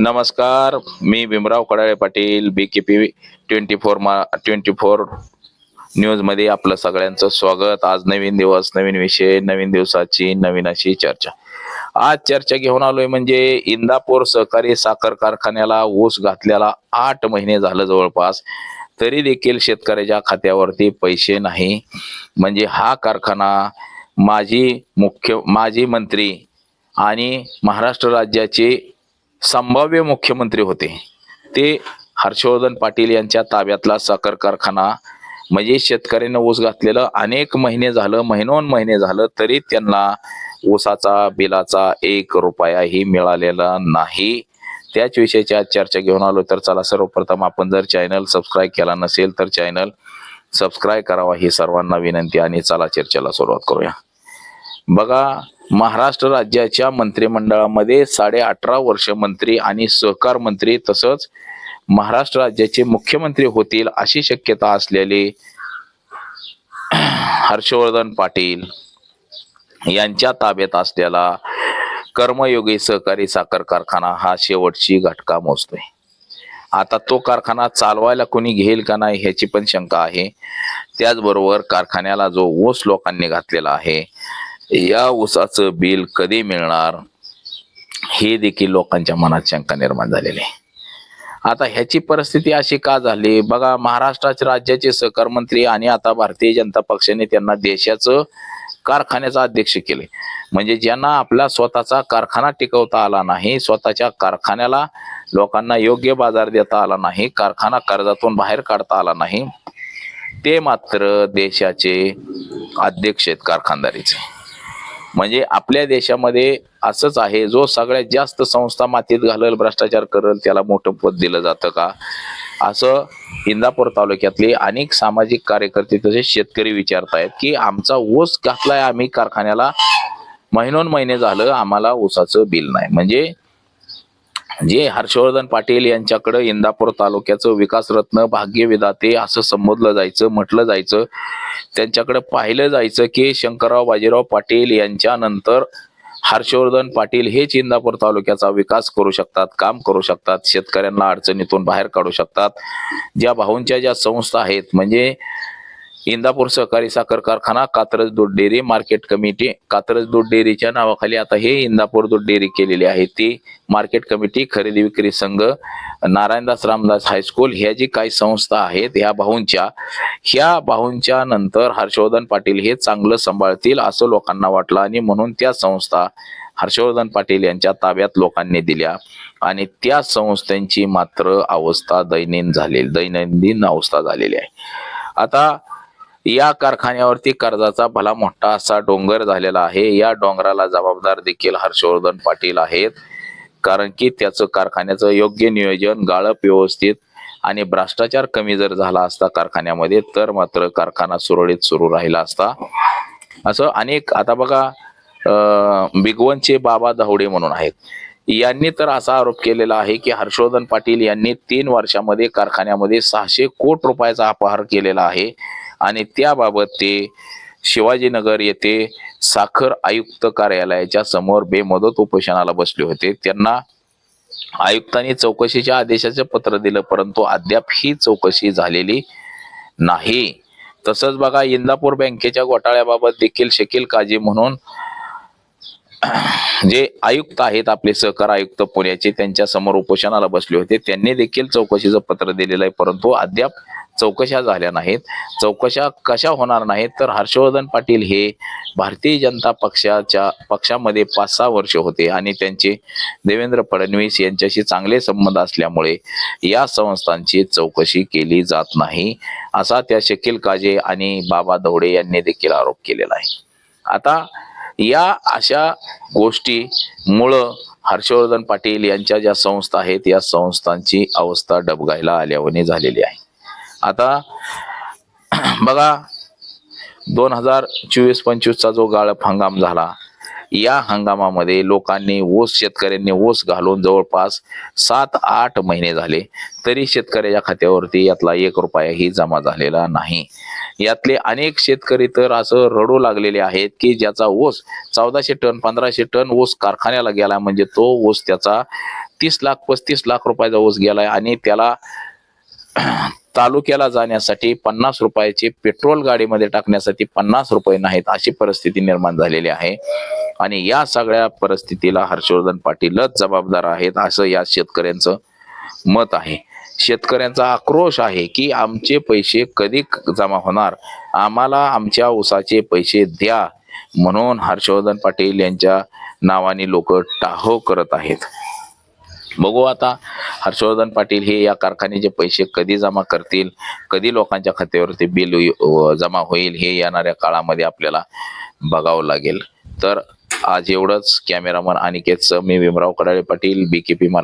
नमस्कार मी Bhimrao Kadale Patil B K P twenty four मा twenty four न्यूजमध्ये आपलं सगळ्यांचं स्वागत. आज नवीन दिवस नवीन विषय नवीन दिवसाची नवीन अशी चर्चा. आज चर्चा घेऊन आलोय म्हणजे इंदापूर सहकारी साखर कारखान्याला ऊस घातल्याला आठ महिने झालं जवळपास. तरी देखील शेतकऱ्याच्या खात्यावरती पैसे नाही. म्हणजे हा कारखाना माजी मुख्य माजी मंत्री आणि महाराष्ट्र राज्याचे संभाव्य मुख्यमंत्री होते. ते हर्षवर्धन पाटील यांच्या ताब्यातला साखर कारखाना म्हणजे शेतकऱ्यांना ऊस घातलेलं अनेक महिने झालं महिनोन महिने झालं तरी त्यांना ऊसाचा बिलाचा एक रुपयाही मिळालेला नाही. त्याच विषयाची आज चर्चा घेऊन आलो तर चला सर्वप्रथम आपण जर चॅनल सबस्क्राईब केला नसेल तर चॅनल सबस्क्राईब करावा ही सर्वांना विनंती आणि चला चर्चेला सुरुवात करूया. बघा महाराष्ट्र राज्याच्या मंत्रिमंडळामध्ये साडे अठरा वर्ष मंत्री आणि सहकार मंत्री तसंच महाराष्ट्र राज्याचे मुख्यमंत्री होतील अशी शक्यता असलेले हर्षवर्धन पाटील यांच्या ताब्यात असलेला कर्मयोगी सहकारी साखर कारखाना हा शेवटची घटका मोजतोय. आता तो कारखाना चालवायला कोणी घेईल का नाही ह्याची पण शंका आहे. त्याचबरोबर कारखान्याला जो ओस लोकांनी घातलेला आहे या ऊसाचं बिल कधी मिळणार? हे देखील लोकांच्या मनात शंका निर्माण झालेली आहे. आता ह्याची परिस्थिती अशी का झाली? बघा महाराष्ट्राचे राज्याचे सहकार मंत्री आणि आता भारतीय जनता पक्षाने त्यांना देशाचं कारखान्याचा अध्यक्ष केले. म्हणजे ज्यांना आपला स्वतःचा कारखाना टिकवता आला नाही स्वतःच्या कारखान्याला लोकांना योग्य बाजार देता आला नाही कारखाना कर्जातून बाहेर काढता आला नाही ते मात्र देशाचे अध्यक्ष आहेत कारखानदारीचे. म्हणजे आपल्या देशामध्ये असंच आहे जो सगळ्यात जास्त संस्था मातीत घालल भ्रष्टाचार करल त्याला मोठं पद दिलं जातं का? असं इंदापूर तालुक्यातले अनेक सामाजिक कार्यकर्ते तसेच शेतकरी विचारतायत की आमचा ऊस घातलाय आम्ही कारखान्याला महिनोन महिने झालं आम्हाला ऊसाचं बिल नाही. म्हणजे जे हर्षवर्धन पाटील यांच्याकडे इंदापूर तालुक्याचं विकास रत्न भाग्य असं संबोधलं जायचं म्हटलं जायचं. त्यांच्याकडे पाहिलं जायचं की शंकरराव बाजीराव पाटील यांच्या नंतर हर्षवर्धन पाटील हेच इंदापूर तालुक्याचा विकास करू शकतात काम करू शकतात शेतकऱ्यांना अडचणीतून बाहेर काढू शकतात. ज्या भाऊंच्या ज्या संस्था आहेत म्हणजे इंदापूर सहकारी साखर कारखाना कात्रज दूध डेअरी मार्केट कमिटी. कात्रज दूध डेअरीच्या नावाखाली आता हे इंदापूर दूध डेअरी केलेली आहे. ती मार्केट कमिटी खरेदी विक्री संघ नारायणदास रामदास हायस्कूल ह्या जी काही संस्था आहेत ह्या भाऊंच्या ह्या भाऊंच्या नंतर हर्षवर्धन पाटील हे चांगलं सांभाळतील असं लोकांना वाटलं आणि म्हणून त्या संस्था हर्षवर्धन पाटील यांच्या ताब्यात लोकांनी दिल्या. आणि त्या संस्थांची मात्र अवस्था दैनंदिन झालेली दैनंदिन अवस्था झालेली आहे. आता या कारखान्यावरती कर्जाचा भला मोठा असा डोंगर झालेला आहे. या डोंगराला जबाबदार देखील हर्षवर्धन पाटील आहेत. कारण की त्याचं कारखान्याचं योग्य नियोजन गाळप व्यवस्थित आणि भ्रष्टाचार कमी जर झाला असता कारखान्यामध्ये तर मात्र कारखाना सुरळीत सुरू राहिला असता. असं अनेक आता बघा अं, बिगवनचे बाबा धावडे म्हणून आहेत. यांनी तर असा आरोप केलेला आहे की हर्षवर्धन पाटील यांनी तीन वर्षामध्ये कारखान्यामध्ये सहाशे कोट रुपयाचा अपहार केलेला आहे. आणि त्याबाबत ते शिवाजीनगर येथे साखर आयुक्त कार्यालयाच्या समोर बेमदत उपोषणाला बसले होते. त्यांना आयुक्तांनी चौकशीच्या आदेशाचे पत्र दिलं परंतु अद्याप ही चौकशी झालेली नाही. तसंच बघा इंदापूर बँकेच्या घोटाळ्याबाबत देखील शकील काजी म्हणून जे आयुक्त आहेत आपले सहकार आयुक्त पुण्याचे त्यांच्यासमोर उपोषणाला बसले होते. त्यांनी देखील चौकशीचं पत्र दिलेलं आहे परंतु अद्याप चौकशा झाल्या नाहीत. चौकशा कशा होणार नाहीत तर हर्षवर्धन पाटील हे भारतीय जनता पक्षाच्या पक्षामध्ये पाच सहा वर्ष होते आणि त्यांचे देवेंद्र फडणवीस यांच्याशी चांगले संबंध असल्यामुळे या संस्थांची चौकशी केली जात नाही असा त्या शकील काजे आणि बाबा दौडे यांनी देखील आरोप केलेला आहे. आता या अशा गोष्टी मुळं हर्षवर्धन पाटील यांच्या ज्या संस्था आहेत या संस्थांची अवस्था डबगायला आल्यावानी झालेली आहे. आता बघा दोन हजार चोवीस पंचवीसचा जो गाळप हंगाम झाला या हंगामामध्ये लोकांनी ओस शेतकऱ्यांनी ओस घालून जवळपास सात आठ महिने झाले तरी शेतकऱ्याच्या खात्यावरती यातला एक रुपयाही जमा झालेला नाही. यातले अनेक शेतकरी तर असं रडू लागलेले आहेत की ज्याचा ऊस चौदाशे टन पंधराशे टन ऊस कारखान्याला गेला म्हणजे तो ऊस त्याचा तीस लाख पस्तीस लाख रुपयाचा ऊस गेलाय आणि त्याला तालुक्याला जाण्यासाठी पन्नास रुपयाचे पेट्रोल गाडीमध्ये टाकण्यासाठी पन्नास रुपये नाहीत अशी परिस्थिती निर्माण झालेली आहे. आणि या सगळ्या परिस्थितीला हर्षवर्धन पाटीलच जबाबदार आहेत असं या शेतकऱ्यांचं मत आहे. शेतकऱ्यांचा आक्रोश आहे की आमचे पैसे कधी जमा होणार? आम्हाला आमच्या ऊसाचे पैसे द्या म्हणून हर्षवर्धन पाटील यांच्या नावाने लोक टाहो करत आहेत. बघू आता हर्षवर्धन पाटील हे या कारखान्याचे पैसे कधी जमा करतील कधी लोकांच्या खात्यावरती बिल जमा होईल हे येणाऱ्या काळामध्ये आपल्याला बघावं लागेल. तर आज एवढंच. कॅमेरामन अनिकेतचं. मी भीमराव कडाळे पाटील बीकेपी पी